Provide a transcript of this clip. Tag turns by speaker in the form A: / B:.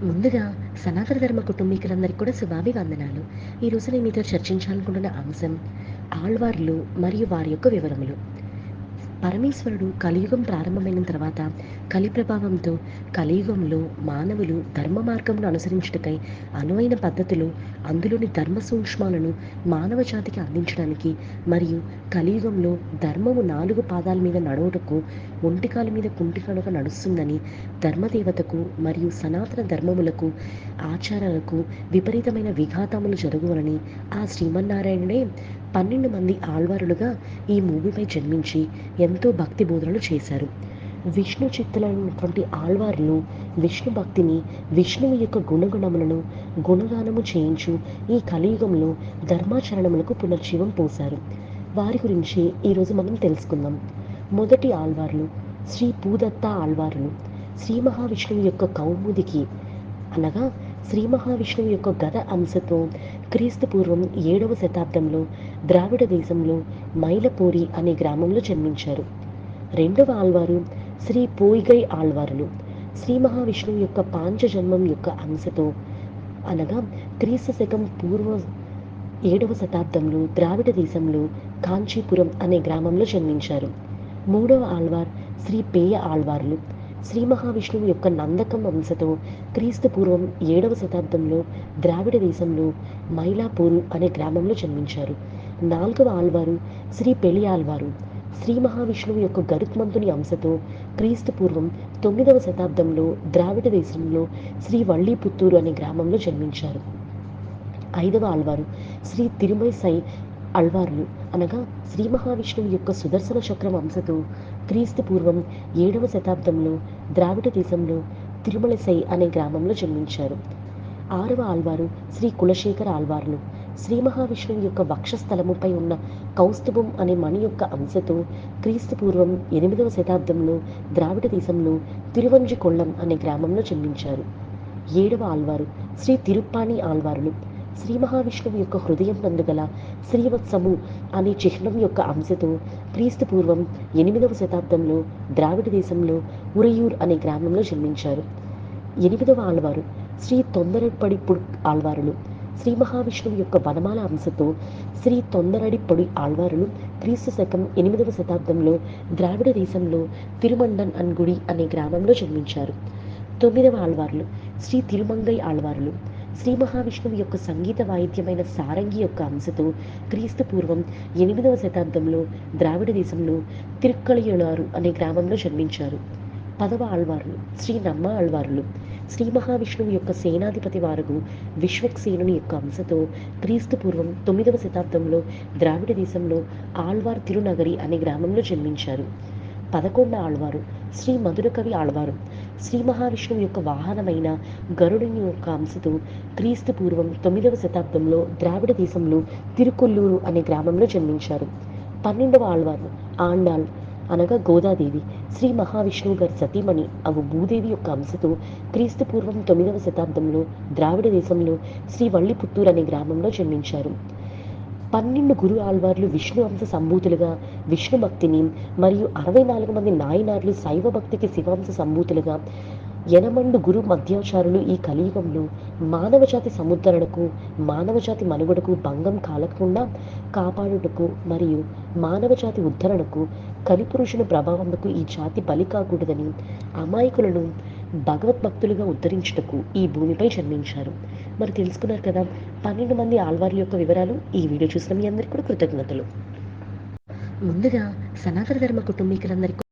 A: ముందుగా సనాతన ధర్మ కుటుంబీకులందరికీ కూడా శుభాభివందనాలు. ఈరోజు నేను మీతో చర్చించాలనుకుంటున్న అంశం ఆళ్వార్లు మరియు వారి యొక్క వివరములు. పరమేశ్వరుడు కలియుగం ప్రారంభమైన తర్వాత కలి ప్రభావంతో కలియుగంలో మానవులు ధర్మ మార్గమును అనుసరించుటకై అనువైన పద్ధతులు అందులోని ధర్మ సూక్ష్మాలను మానవ జాతికి అందించడానికి మరియు కలియుగంలో ధర్మము నాలుగు పాదాల మీద నడవటకు ఒంటికాల మీద కుంటికాలుగా నడుస్తుందని ధర్మదేవతకు మరియు సనాతన ధర్మములకు ఆచారాలకు విపరీతమైన విఘాతములు జరుగువలని ఆ శ్రీమన్నారాయణుడే పన్నెండు మంది ఆళ్వారులుగా ఈ మూవీపై జన్మించి ఎంతో భక్తి బోధనలు చేశారు. విష్ణు చిత్తులైనటువంటి ఆళ్వార్లు విష్ణు భక్తిని విష్ణువు యొక్క గుణగుణములను గుణగానము చేయించు ఈ కలియుగంలో ధర్మాచరణములకు పునర్జీవం పోశారు. వారి గురించి ఈరోజు మనం తెలుసుకుందాం. మొదటి ఆళ్వార్లు శ్రీ పూదత్త ఆళ్వారులు. శ్రీ మహావిష్ణువు యొక్క కౌముదికి అనగా శ్రీ మహావిష్ణువు యొక్క గత అంశతో క్రీస్తు పూర్వం ఏడవ శతాబ్దంలో ద్రావిడ దేశంలో మైలపూరి అనే గ్రామంలో జన్మించారు. రెండవ ఆళ్వారు శ్రీ పోయిగై ఆళ్వారులు. శ్రీ మహావిష్ణువు యొక్క పాంచజన్మం యొక్క అంశతో అనగా క్రీస్తు శకం పూర్వ ఏడవ శతాబ్దంలో ద్రావిడ దేశంలో కాంచీపురం అనే గ్రామంలో జన్మించారు. మూడవ ఆళ్వార్ శ్రీ పేయ ఆళ్వార్లు. శ్రీ మహావిష్ణువు యొక్క నందకం అంశతో క్రీస్తు పూర్వం ఏడవ శతాబ్దంలో ద్రావిడ దేశంలో మైలాపూరు అనే గ్రామంలో జన్మించారు. నాలుగవ ఆల్వారు శ్రీ పెళ్ళి ఆల్వారు శ్రీ మహావిష్ణువు యొక్క గరుత్మంతుని అంశతో క్రీస్తు పూర్వం తొమ్మిదవ శతాబ్దంలో ద్రావిడ దేశంలో శ్రీ వళ్ళీపుత్తూరు అనే గ్రామంలో జన్మించారు. ఐదవ ఆల్వారు శ్రీ తిరుమై సై అల్వార్లు అనగా శ్రీ మహావిష్ణువు యొక్క సుదర్శన చక్రం అంశతో క్రీస్తు పూర్వం ఏడవ శతాబ్దంలో ద్రావిడ దేశంలో తిరుమలసై అనే గ్రామంలో జన్మించారు. ఆరవ ఆల్వారు శ్రీ కులశేఖర ఆల్వార్లు. శ్రీ మహావిష్ణువు యొక్క వక్షస్థలముపై ఉన్న కౌస్తుభం అనే మణి యొక్క అంశతో క్రీస్తు పూర్వం ఎనిమిదవ శతాబ్దంలో ద్రావిడ దేశంలో తిరువంజికొళ్ళం అనే గ్రామంలో జన్మించారు. ఏడవ ఆల్వారు శ్రీ తిరుప్పాణి ఆల్వారులు. శ్రీ మహావిష్ణువు యొక్క హృదయం నందుగల శ్రీవత్సము అనే చిహ్నం యొక్క అంశతో క్రీస్తు పూర్వం ఎనిమిదవ శతాబ్దంలో ద్రావిడ దేశంలో ఉరయూర్ అనే గ్రామంలో జన్మించారు. ఎనిమిదవ ఆళ్వారు శ్రీ తొందరపడి పొడి ఆళ్వారులు. శ్రీ మహావిష్ణువు యొక్క వనమాల అంశతో శ్రీ తొందరడి పొడి ఆళ్వారులు క్రీస్తు శకం ఎనిమిదవ శతాబ్దంలో ద్రావిడ దేశంలో తిరుమండన్ అన్గుడి అనే గ్రామంలో జన్మించారు. తొమ్మిదవ ఆళ్వారులు శ్రీ తిరుమంగై ఆళ్వారులు. శ్రీ మహావిష్ణువు యొక్క సంగీత వాయిద్యమైన సారంగి యొక్క అంశతో క్రీస్తు పూర్వం ఎనిమిదవ శతాబ్దంలో ద్రావిడ దేశంలో తిరుక్కళియులారు అనే గ్రామంలో జన్మించారు. పదవ ఆళ్వారులు శ్రీ నమ్మ ఆళ్వారులు. శ్రీ మహావిష్ణువు యొక్క సేనాధిపతి వారగు విశ్వక్సేనుని యొక్క అంశతో క్రీస్తు పూర్వం తొమ్మిదవ శతాబ్దంలో ద్రావిడ దేశంలో ఆళ్వార్ తిరునగరి అనే గ్రామంలో జన్మించారు. పదకొండ ఆళ్వారు శ్రీ మధురకవి ఆళ్వారు. శ్రీ మహావిష్ణువు యొక్క వాహనమైన గరుడుని యొక్క అంశతో క్రీస్తు పూర్వం తొమ్మిదవ శతాబ్దంలో ద్రావిడ దేశంలో తిరుకొల్లూరు అనే గ్రామంలో జన్మించారు. పన్నెండవ ఆళ్వారు ఆండాల్ అనగా గోదాదేవి. శ్రీ మహావిష్ణువు గారి సతీమణి అవు భూదేవి యొక్క అంశతో క్రీస్తు పూర్వం తొమ్మిదవ శతాబ్దంలో ద్రావిడ దేశంలో శ్రీ వల్లిపుత్తూరు అనే గ్రామంలో జన్మించారు. పన్నెండు గురు ఆళ్వార్లు విష్ణు అంశ సంభూతులుగా విష్ణు భక్తిని మరియు అరవై నాలుగు మంది నాయనార్లు శైవ భక్తికి శివాంశ సంభూతులుగా ఎనమండు గురు మధ్యాచారులు ఈ కలియుగంలో మానవజాతి సముద్రణకు మానవజాతి మనుగడకు భంగం కాలకుండా కాపాడుటకు మరియు మానవజాతి ఉద్ధరణకు కలిపురుషుని ప్రభావంకు ఈ జాతి బలి కాకూడదని అమాయకులను భగవద్భక్తులుగా ఉద్ధరించుటకు ఈ భూమిపై జన్మించారు. మరి తెలుసుకున్నారు కదా పన్నెండు మంది ఆళ్వార్ల యొక్క వివరాలు ఈ వీడియో చూసిన మీ అందరికీ కూడా కృతజ్ఞతలు. ముందుగా సనాతన ధర్మ కుటుంబీకులందరికీ